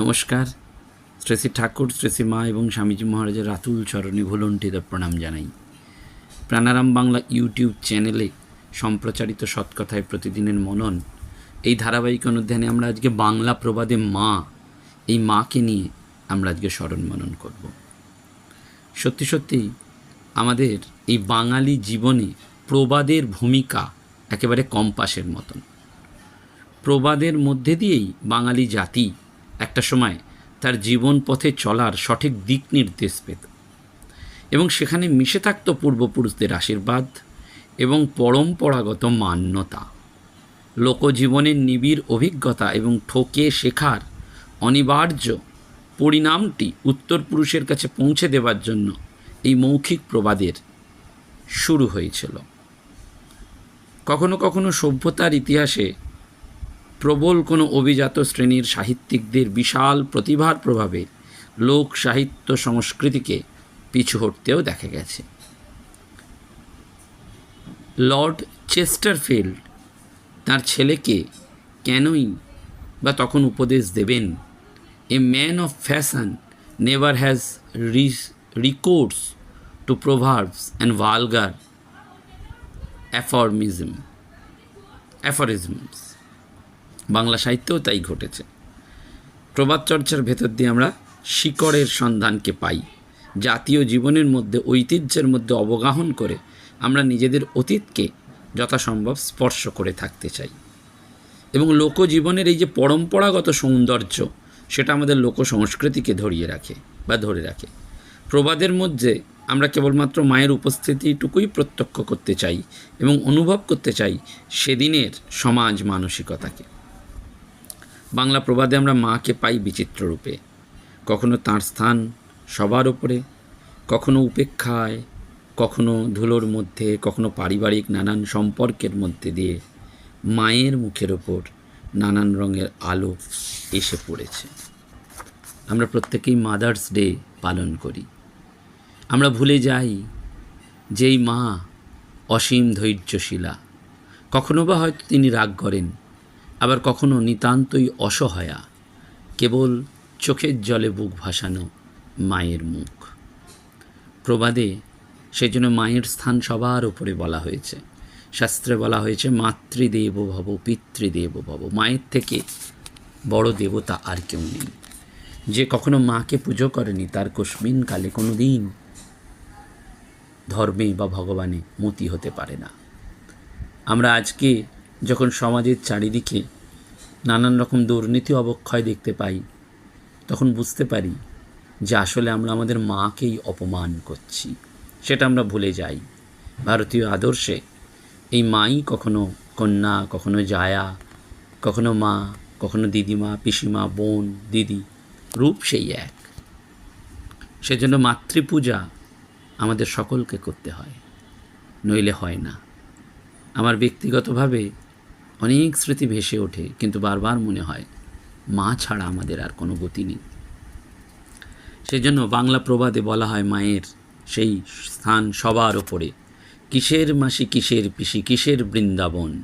নমস্কার। শ্রী শ্রী ঠাকুর, শ্রী শ্রী মা এবং স্বামীজি মহারাজের রাতুল চরণে ভুলণ্ঠিত প্রণাম জানাই। প্রাণারাম বাংলা ইউটিউব চ্যানেলে সম্প্রচারিত সৎকথায় প্রতিদিনের মনন, এই ধারাবাহিক অনুধ্যানে আমরা আজকে বাংলা প্রবাদে মা, এই মাকে নিয়ে আমরা আজকে স্মরণ মনন করব। সত্যি সত্যি আমাদের এই বাঙালি জীবনে প্রবাদের ভূমিকা একেবারে কম্পাসের মতন। প্রবাদের মধ্যে দিয়েই বাঙালি জাতি একটা সময় তার জীবন পথে চলার সঠিক দিক নির্দেশ পেত। এবং সেখানে মিশে থাকত পূর্বপুরুষদের আশীর্বাদ এবং পরম্পরাগত মান্যতা। লোকজীবনের নিবিড় অভিজ্ঞতা এবং ঠকে শেখার অনিবার্য পরিণামটি উত্তর পুরুষের কাছে পৌঁছে দেওয়ার জন্য এই মৌখিক প্রবাদের শুরু হয়েছিল। কখনো কখনো সভ্যতার ইতিহাসে প্রবল কোনো অভিজাত শ্রেণির সাহিত্যিকদের বিশাল প্রতিভার প্রভাবে লোক সাহিত্য সংস্কৃতিকে পিছু হটতেও দেখা গেছে। লর্ড চেস্টারফিল্ড তার ছেলেকে কেনই বা তখন উপদেশ দেবেন? A man of fashion never has recourse to proverbs and vulgar aphorism, aphorisms. Bangla সাহিত্যেও তাই ঘটেছে। প্রবাদ চর্চার ভেতর দিয়ে আমরা শিকড়ের সন্ধানকে পাই, জাতীয় জীবনের মধ্যে ঐতিহ্যের মধ্যে অবগাহন করে আমরা নিজেদের অতীতকে যথাসম্ভব স্পর্শ করে থাকতে চাই। এবং লোকজীবনের এই যে পরম্পরাগত সৌন্দর্য, সেটা আমাদের লোক সংস্কৃতিকে ধরিয়ে রাখে বা ধরে রাখে। প্রবাদের মধ্যে আমরা কেবলমাত্র মায়ের উপস্থিতিটুকুই প্রত্যক্ষ করতে চাই এবং অনুভব করতে চাই সেদিনের সমাজ মানসিকতাকে। বাংলা প্রবাদে আমরা মাকে পাই বিচিত্র রূপে। কখনো তার স্থান সবার ওপরে কখনো উপেক্ষায়, কখনো ধুলোর মধ্যে, কখনো পারিবারিক নানান সম্পর্কের মধ্যে দিয়ে মায়ের মুখের ওপর নানান রঙের আলো এসে পড়েছে। আমরা প্রত্যেকেই মাদার্স ডে পালন করি। আমরা ভুলে যাই যেই মা অসীম ধৈর্যশীলা। কখনো বা হয়তো তিনি রাগ করেন আবার কখনো নিতান্তই অসহায়া, কেবল চোখের জলে বুক ভাসানো মায়ের মুখ। প্রবাদে সেই জন্য মায়ের স্থান সবার উপরে বলা হয়েছে। শাস্ত্রে বলা হয়েছে, মাতৃদেব ভব, পিতৃদেব ভব। মায়ের থেকে বড় দেবতা আর কেউ নেই। যে কখনো মাকে পুজো করেনি, তার কস্মিন কালে কোনো দিন ধর্মে বা ভগবানে মতি হতে পারে না। আমরা আজকে যখন সমাজের চারিদিকে নানান রকম দুর্নীতি অবক্ষয় দেখতে পাই, তখন বুঝতে পারি যে আসলে আমরা আমাদের মাকেই অপমান করছি। সেটা আমরা ভুলে যাই। ভারতীয় আদর্শে এই মাই কখনো কন্যা, কখনো জায়া, কখনো মা, কখনো দিদিমা, পিসিমা, বোন, দিদি, রূপ সেই এক। সেজন্য মাতৃপূজা আমাদের সকলকে করতে হয়, নইলে হয় না। আমার ব্যক্তিগতভাবে অনেক স্মৃতি ভেসে ওঠে, কিন্তু বারবার মনে হয়, মা ছাড়া আমাদের আর কোনো গতি নেই। সেজন্য বাংলা প্রবাদে বলা হয় মায়ের সেই স্থান সবার ওপরে। কিসের মাসি কিসের পিসি, কিসের বৃন্দাবন?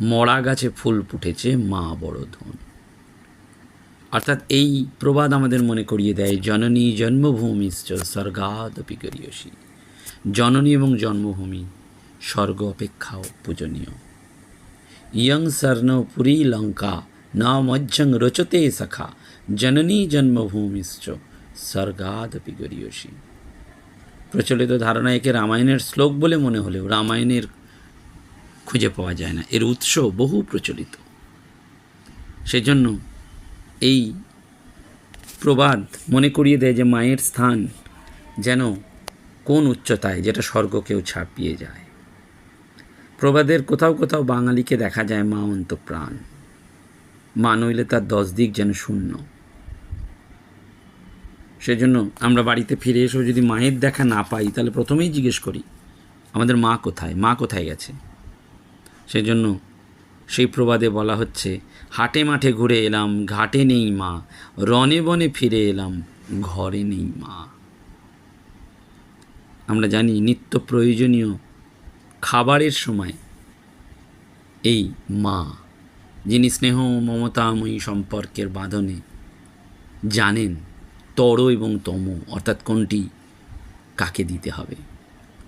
মরা গাছে ফুল ফুটেছে মা বড় ধন। অর্থাৎ এই প্রবাদ আমাদের মনে করিয়ে দেয়, জননী জন্মভূমিশ্চ স্বর্গাদপি করিয়সী। জননী এবং জন্মভূমি, স্বর্গ অপেক্ষাও পূজনীয়। ইয়ং স্বর্ণ পুরী লঙ্কা ন মজ্জং রচতে সখা জননী জন্মভূমিশ্চ স্বর্গাদপি গরিয়সী প্রচলিত ধারণা একে রামায়ণের শ্লোক বলে মনে হলেও রামায়ণের খুঁজে পাওয়া যায় না এর উৎস বহু প্রচলিত সেজন্য এই প্রবাদ মনে করিয়ে দেয় যে মায়ের স্থান যেন কোন উচ্চতায় যেটা স্বর্গকেও ছাপিয়ে যায় প্রবাদের কোথাও কোথাও বাঙালিকে দেখা যায় মা অন্তপ্রাণ মা নইলে তার দশ দিক যেন শূন্য। সেজন্য আমরা বাড়িতে ফিরে এসেও যদি মায়ের দেখা না পাই, তাহলে প্রথমেই জিজ্ঞেস করি, আমাদের মা কোথায়? মা কোথায় গেছে? সেজন্য সেই প্রবাদে বলা হচ্ছে, হাটে মাঠে ঘুরে এলাম, ঘাটে নেই মা, রনে বনে ফিরে এলাম, ঘরে নেই মা। আমরা জানি নিত্য প্রয়োজনীয় খাবারের সময় এই মা, যিনি স্নেহ মমতাময়ী সম্পর্কের বাঁধনে জানেন তর এবং তম, অর্থাৎ কোনটি কাকে দিতে হবে,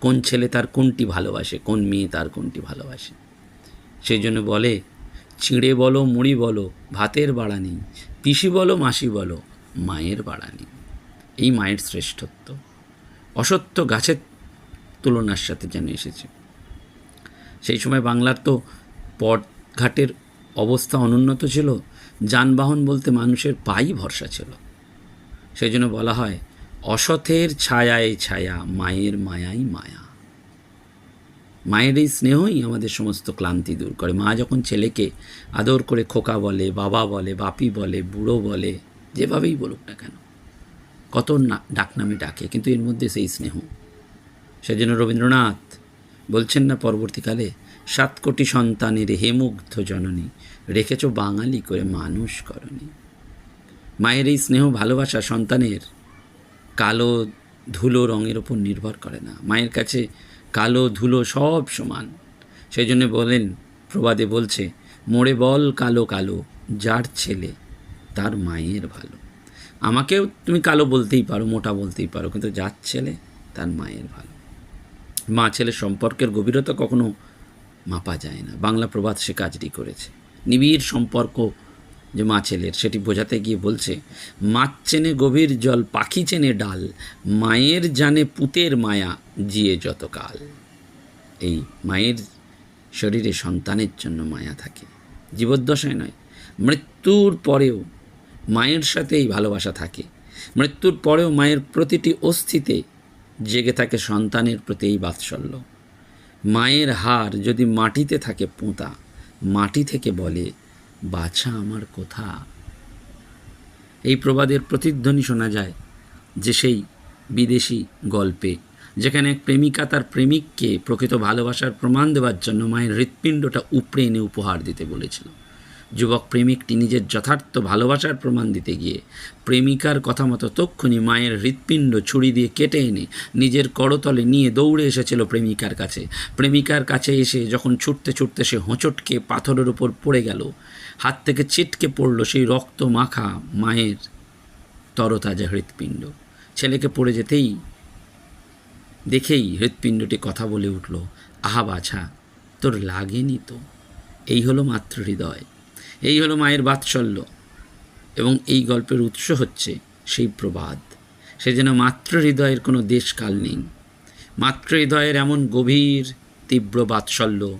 কোন ছেলে তার কোনটি ভালোবাসে, কোন মেয়ে তার কোনটি ভালোবাসে। সেই জন্য বলে, চিঁড়ে বলো, মুড়ি বলো, ভাতের বাড়া নেই, পিসি বলো, মাসি বলো, মায়ের বাড়া নেই। এই মায়ের শ্রেষ্ঠত্ব। অসত্য গাছের তুলনার সাথে যেন এসেছে। সেই সময় বাংলার তো পথঘাটের অবস্থা অনুন্নত ছিল, যানবাহন বলতে মানুষের পাই ভরসা ছিল। সেই জন্য বলা হয় অসথের ছায়ায় ছায়া, মায়ের মায়াই মায়া। মায়ের এই স্নেহই আমাদের সমস্ত ক্লান্তি দূর করে। মা যখন ছেলেকে আদর করে খোকা বলে, বাবা বলে, বাপি বলে, বুড়ো বলে, যেভাবেই বলুক না কেন, কত না ডাকনামে ডাকে, কিন্তু এর মধ্যে সেই স্নেহ। সেজন্য রবীন্দ্রনাথ বলছেন না পরবর্তীকালে, সাত কোটি সন্তানের হেমুগ্ধ জননী, রেখেছ বাঙালি করে মানুষ করনি মায়ের এই স্নেহ ভালোবাসা সন্তানের কালো ধুলো রঙের ওপর নির্ভর করে না। মায়ের কাছে কালো ধুলো সব সমান। সেই জন্য বলেন, প্রবাদে বলছে, মোড়ে বল কালো কালো, যার ছেলে তার মায়ের ভালো। আমাকেও তুমি কালো বলতেই পারো, মোটা বলতেই পারো, কিন্তু যার ছেলে তার মায়ের ভালো। মা ছেলের সম্পর্কের গভীরতা কখনো মাপা যায় না। বাংলা প্রবাদ সে কাজটি করেছে। নিবিড় সম্পর্ক যে মা ছেলের, সেটি বোঝাতে গিয়ে বলছে, মাছ চেনে গভীর জল, পাখি চেনে ডাল, মায়ের জানে পুতের মায়া, জিয়ে যতকাল এই মায়ের শরীরে সন্তানের জন্য মায়া থাকে। জীবদ্দশায় নয়, মৃত্যুর পরেও মায়ের সাথেই ভালোবাসা থাকে। মৃত্যুর পরেও মায়ের প্রতিটি অস্থিতে জেগে থাকে সন্তানের প্রতি এই বাৎসল্য। মায়ের হার যদি মাটিতে থাকে পোঁতা, মাটি থেকে বলে, বাছা আমার কোথা। এই প্রবাদের প্রতিধ্বনি শোনা যায় যে সেই বিদেশি গল্পে, যেখানে এক প্রেমিকা তার প্রেমিককে প্রকৃত ভালোবাসার প্রমাণ দেওয়ার জন্য মায়ের হৃৎপিণ্ডটা উপড়ে এনে উপহার দিতে বলেছিল। যুবক প্রেমিকটি নিজের যথার্থ ভালোবাসার প্রমাণ দিতে গিয়ে প্রেমিকার কথা মতো তক্ষুনি মায়ের হৃৎপিণ্ড ছুরি দিয়ে কেটে এনে নিজের করতলে নিয়ে দৌড়ে এসেছিল প্রেমিকার কাছে। প্রেমিকার কাছে এসে যখন ছুটতে ছুটতে সে হোঁচটকে পাথরের উপর পড়ে গেল। হাত থেকে ছিটকে পড়ল সেই রক্ত মাখা মায়ের তরতাজা হৃৎপিণ্ড। ছেলেকে পড়ে যেতেই দেখেই হৃৎপিণ্ডটি কথা বলে উঠল, আহা বাছা, তোর লাগেনি তো? এই হলো মাতৃহৃদয় এই হলো মায়ের বাৎসল্য। এবং এই গল্পের উৎস হচ্ছে সেই প্রবাদ। সে যেন মাতৃহৃদয়ের কোনো দেশকাল নেই। মাতৃহৃদয়ের এমন গভীর, তীব্র বাৎসল্য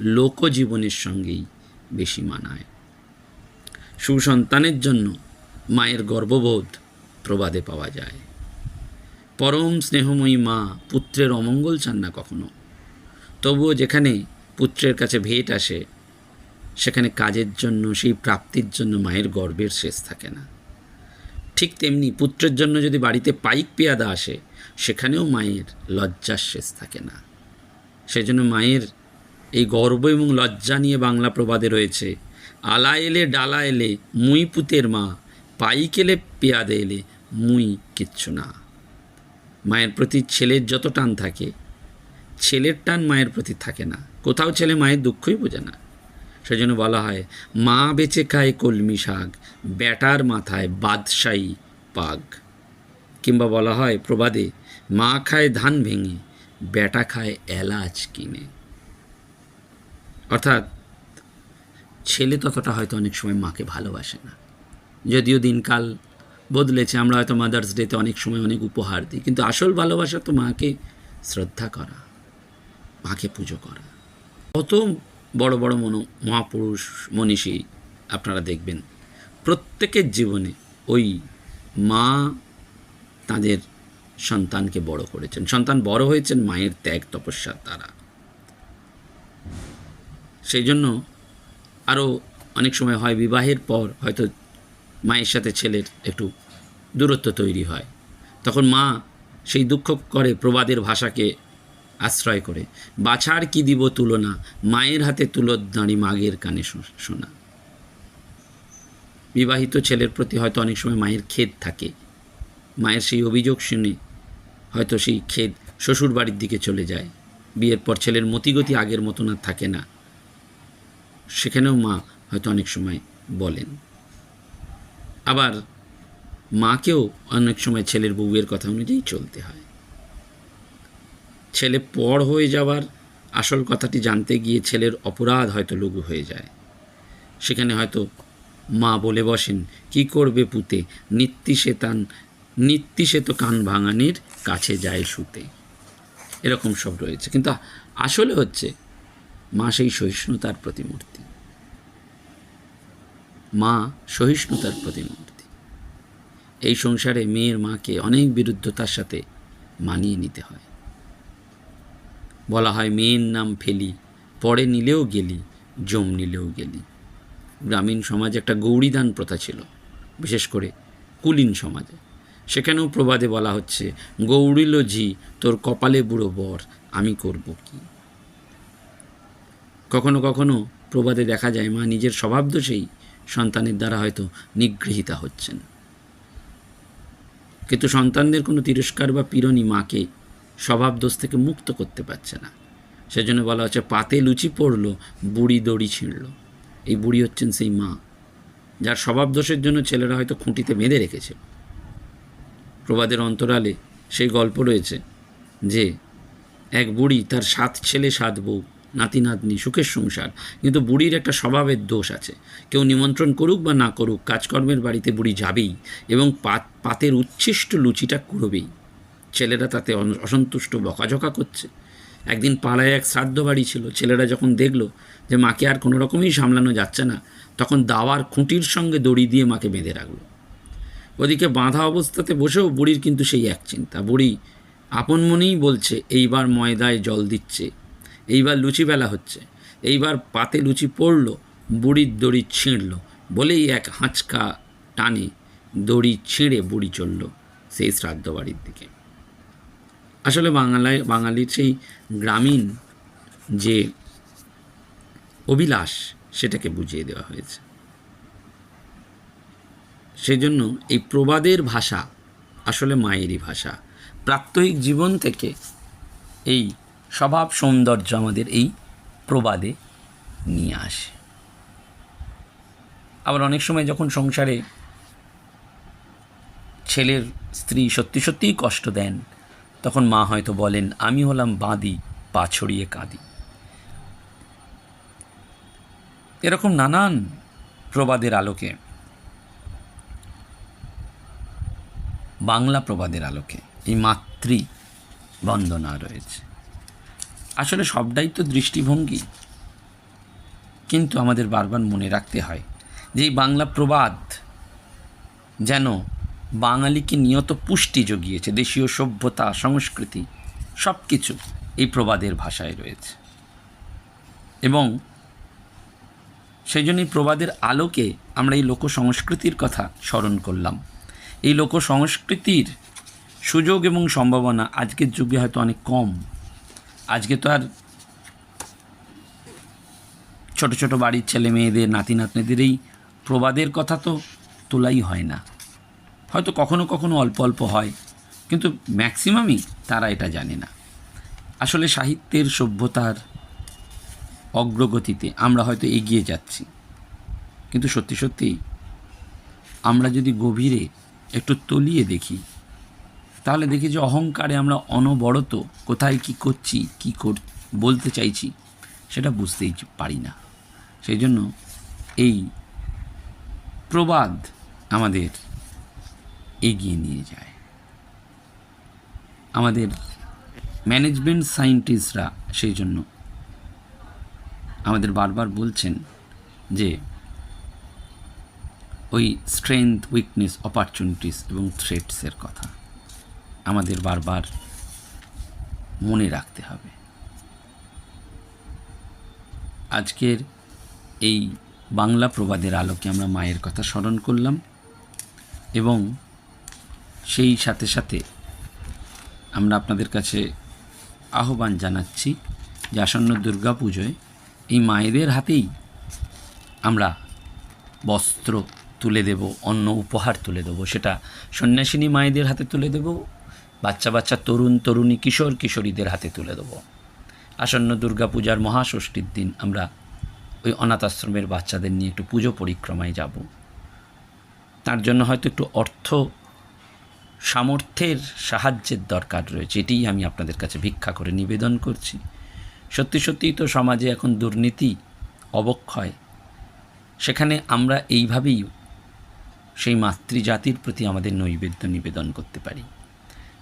লোকজীবনের সঙ্গেই বেশি মানায়। সুসন্তানের জন্য মায়ের গর্ববোধ প্রবাদে পাওয়া যায়। পরম স্নেহময়ী মা পুত্রের অমঙ্গল চান না কখনো। তবুও যেখানে পুত্রের কাছে ভেট আসে সেখানে কাজের জন্য, সেই প্রাপ্তির জন্য মায়ের গর্বের শেষ থাকে না। ঠিক তেমনি পুত্রের জন্য যদি বাড়িতে পাইক পেয়াদা আসে, সেখানেও মায়ের লজ্জার শেষ থাকে না। সেজন্য মায়ের এই গর্ব এবং লজ্জা নিয়ে বাংলা প্রবাদে রয়েছে, আলা এলে ডালা এলে মুই পুতের মা, পাইক এলে পেয়াদে এলে মুই কিচ্ছু না। মায়ের প্রতি ছেলের যত টান থাকে, ছেলের টান মায়ের প্রতি থাকে না। কোথাও ছেলে মায়ের দুঃখই বোঝে না। সেজন্য বলা হয়, মা বেঁচে খায় কলমি শাক, ব্যাটার মাথায় বাদশাহী পাগ। কিংবা বলা হয়, প্রবাদে মা খায় ধান ভেঙে, ব্যাটা খায় এলাচ কিনে। অর্থাৎ, ছেলে ততটা হয়তো অনেক সময় মাকে ভালোবাসে না। যদিও দিনকাল বদলেছে, আমরা হয়তো মাদার্স ডেতে অনেক সময় অনেক উপহার দিই, কিন্তু আসল ভালোবাসা তো মাকে শ্রদ্ধা করা, মাকে পুজো করা। কত বড় বড় মনো, মহাপুরুষ, মনীষী আপনারা দেখবেন। প্রত্যেকের জীবনে ওই মা তাদের সন্তানকে বড় করেছেন। সন্তান বড় হয়েছেন, মায়ের ত্যাগ তপস্যার দ্বারা সেই জন্য আরও অনেক সময় হয়, বিবাহের পর হয়তো মায়ের সাথে ছেলের একটু দূরত্ব তৈরি হয়। তখন মা সেই দুঃখ করে প্রবাদের ভাষাকে আশ্রয় করে। বাছার কি দিব তুলনা? মায়ের হাতে তুলোর দাঁড়ি মাগের কানে শোনা। বিবাহিত ছেলের প্রতি হয়তো অনেক সময় মায়ের খেদ থাকে। মায়ের সেই অভিযোগ শুনে হয়তো সেই খেদ শ্বশুর বাড়ির দিকে চলে যায়। বিয়ের পর ছেলের মতিগতি আগের মতন আর থাকে না। সেখানেও মা হয়তো অনেক সময় বলেন। আবার মাকেও অনেক সময় ছেলের বউয়ের কথা অনুযায়ী চলতে হয়। ছেলে পর হয়ে যাওয়ার আসল কথাটি জানতে গিয়ে ছেলের অপরাধ হয়তো লঘু হয়ে যায়। সেখানে হয়তো মা বলে বসেন, কি করবে পুতে? নিত্যি সে তান নিত্যি সে তো কান ভাঙানির কাছে যায় শুতে। এরকম সব রয়েছে। কিন্তু আসলে হচ্ছে, মা সেই সহিষ্ণুতার প্রতিমূর্তি। মা সহিষ্ণুতার প্রতিমূর্তি। এই সংসারে মেয়ের মাকে অনেক বিরুদ্ধতার সাথে মানিয়ে নিতে হয়। বলা হয় মেয়ের নাম ফেলি, পরে নিলেও গেলি, জম নিলেও গেলি। গ্রামীণ সমাজে একটা গৌরীদান প্রথা ছিল, বিশেষ করে কুলীন সমাজে। সেখানেও প্রবাদে বলা হচ্ছে, গৌরিল ঝি তোর কপালে বুড়ো বর, আমি করব কি? কখনো কখনো প্রবাদে দেখা যায়, মা নিজের স্বভাবদোষেই সন্তানের দ্বারা হয়তো নিগৃহীতা হচ্ছেন। কিন্তু সন্তানদের কোনো তিরস্কার বা পীড়নই মাকে স্বভাব দোষ থেকে মুক্ত করতে পারছে না। সেজন্য বলা হচ্ছে, পাতে লুচি পড়ল, বুড়ি দড়ি ছিঁড়ল। এই বুড়ি হচ্ছেন সেই মা, যার স্বভাব দোষের জন্য ছেলেরা হয়তো খুঁটিতে বেঁধে রেখেছে। প্রবাদের অন্তরালে সেই গল্প রয়েছে যে, এক বুড়ি তার সাত ছেলে, সাত বউ, নাতি, নাতনি, সুখের সংসার, কিন্তু বুড়ির একটা স্বভাবের দোষ আছে। কেউ নিমন্ত্রণ করুক বা না করুক, কাজকর্মের বাড়িতে বুড়ি যাবেই এবং পাত পাতের উচ্ছিষ্ট লুচিটা কুড়বেই। ছেলেরা তাতে অসন্তুষ্ট বকাঝকা করছে। একদিন পাড়ায় এক শ্রাদ্ধ বাড়ি ছিল, ছেলেরা যখন দেখল যে মাকে আর কোনো রকমই সামলানো যাচ্ছে না, তখন দাওয়ার খুঁটির সঙ্গে দড়ি দিয়ে মাকে বেঁধে রাখল। ওদিকে বাঁধা অবস্থাতে বসেও বুড়ির কিন্তু সেই এক চিন্তা। বুড়ি আপন মনেই বলছে, এইবার ময়দায় জল দিচ্ছে, এইবার লুচি বেলা হচ্ছে, এইবার পাতে লুচি পড়ল, বুড়ির দড়ি ছিঁড়ল। বলেই এক হাঁচকা টানে দড়ি ছিঁড়ে বুড়ি চলল সেই শ্রাদ্ধ বাড়ির দিকে। আসলে বাংলায় বাঙালির সেই গ্রামীণ যে অভিলাষ, সেটাকে বুঝিয়ে দেওয়া হয়েছে। সেজন্য এই প্রবাদের ভাষা আসলে মায়েরই ভাষা। প্রাত্যহিক জীবন থেকে এই স্বভাব সৌন্দর্য আমাদের এই প্রবাদে নিয়ে আসে। আবার অনেক সময় যখন সংসারে ছেলের স্ত্রী সত্যি সত্যিই কষ্ট দেন তখন মা হয়তো বলেন, আমি হলাম বাঁদি, পা ছড়িয়ে কাঁদি। এরকম নানান প্রবাদের আলোকে, বাংলা প্রবাদের আলোকে এই মাতৃ বন্দনা রয়েছে। আসলে সবটাই তো দৃষ্টিভঙ্গি। কিন্তু আমাদের বারবার মনে রাখতে হয় যে এই বাংলা প্রবাদ যেন বাঙালিকে নিয়ত পুষ্টি জুগিয়েছে, দেশীয় সভ্যতা, সংস্কৃতি সব কিছু এই প্রবাদের ভাষায় রয়েছে। এবং সেই জন্য এই প্রবাদের আলোকে আমরা এই লোক সংস্কৃতির কথা স্মরণ করলাম। এই লোক সংস্কৃতির সুযোগ এবং সম্ভাবনা আজকের যুগে হয়তো অনেক কম। আজকে তো আর ছোট ছোট বাড়ির ছেলে মেয়েদের নাতি নাতনিদের এই প্রবাদের কথা তো তোলাই হয় না। হয়তো কখনো কখনো অল্প অল্প হয়। কিন্তু ম্যাক্সিমামই তারা এটা জানে না। আসলে সাহিত্যের সভ্যতার অগ্রগতিতে আমরা হয়তো এগিয়ে যাচ্ছি। কিন্তু সত্যি সত্যি আমরা যদি গভীরে একটু তলিয়ে দেখি, তাহলে দেখি যে অহংকারে আমরা অনবরত কোথায় কি করছি, কি কর, বলতে চাইছি, সেটা বুঝতেই পারি না। সেই জন্য এই প্রবাদ আমাদের এগিয়ে নিয়ে যায়। আমাদের ম্যানেজমেন্ট সায়েন্টিস্টরা সেই জন্য আমাদের বারবার বলছেন যে ওই স্ট্রেংথ উইকনেস অপরচুনিটিস এবং থ্রেটসের কথা আমাদের বারবার মনে রাখতে হবে। আজকের এই বাংলা প্রবাদের আলোকে আমরা মায়ের কথা স্মরণ করলাম এবং সেই সাথে সাথে আমরা আপনাদের কাছে আহ্বান জানাচ্ছি যে আসন্ন দুর্গা পুজোয় এই মায়েদের হাতেই আমরা বস্ত্র তুলে দেব অন্য উপহার তুলে দেবো। সেটা সন্ন্যাসিনী মায়েদের হাতে তুলে দেব, বাচ্চা বাচ্চা তরুণ তরুণী কিশোর কিশোরীদের হাতে তুলে দেবো। আসন্ন দুর্গাপূজার মহাষষ্ঠীর দিন আমরা ওই অনাথ আশ্রমের বাচ্চাদের নিয়ে একটু পুজো পরিক্রমায় যাব। তার জন্য হয়তো একটু অর্থ সামর্থ্যের সাহায্যের দরকার রয়েছে। এটিই আমি আপনাদের কাছে ভিক্ষা করে নিবেদন করছি। সত্যি সত্যিই তো সমাজে এখন দুর্নীতি, অবক্ষয়, সেখানে আমরা এইভাবেই সেই মাতৃজাতির প্রতি আমাদের নৈবেদ্য নিবেদন করতে পারি।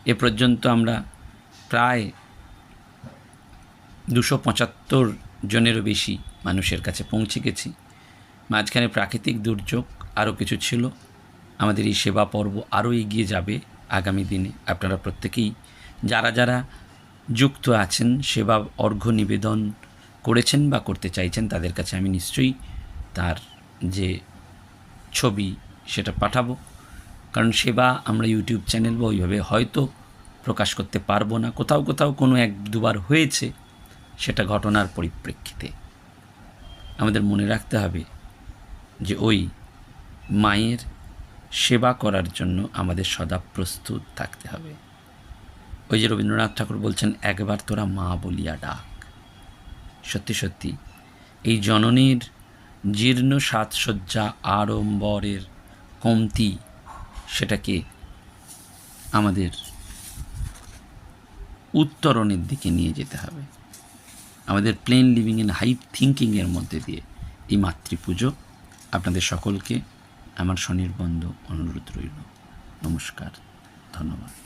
এ পর্যন্ত আমরা প্রায় দুশো পঁচাত্তর জনেরও বেশি মানুষের কাছে পৌঁছে গেছি। মাঝখানে প্রাকৃতিক দুর্যোগ আরও কিছু ছিল। আমাদের এই সেবা পর্ব আরও এগিয়ে যাবে আগামী দিনে। আপনারা প্রত্যেকেই যারা যারা যুক্ত আছেন, সেবা অর্ঘ্য নিবেদন করেছেন বা করতে চাইছেন, তাদের কাছে আমি নিশ্চয়ই তার যে ছবি সেটা পাঠাবো। কারণ সেবা আমরা ইউটিউব চ্যানেল বা ওইভাবে হয়তো প্রকাশ করতে পারব না। কোথাও কোথাও কোনো এক দুবার হয়েছে সেটা ঘটনার পরিপ্রেক্ষিতে। আমাদের মনে রাখতে হবে যে ওই মায়ের সেবা করার জন্য আমাদের সদা প্রস্তুত থাকতে হবে। ওই যে রবীন্দ্রনাথ ঠাকুর বলছেন, একবার তোরা মা বলিয়া ডাক। সত্যি সত্যি, এই জননীর জীর্ণ সাজসজ্জা আড়ম্বরের কমতি, সেটাকে আমাদের উত্তরণের দিকে নিয়ে যেতে হবে। আমাদের প্লেন লিভিং অ্যান্ড হাই থিঙ্কিংয়ের মধ্যে দিয়ে এই মাতৃপুজো আপনাদের সকলকে আমার স্বনির্বন্ধ অনুরোধ রইল। নমস্কার ধন্যবাদ।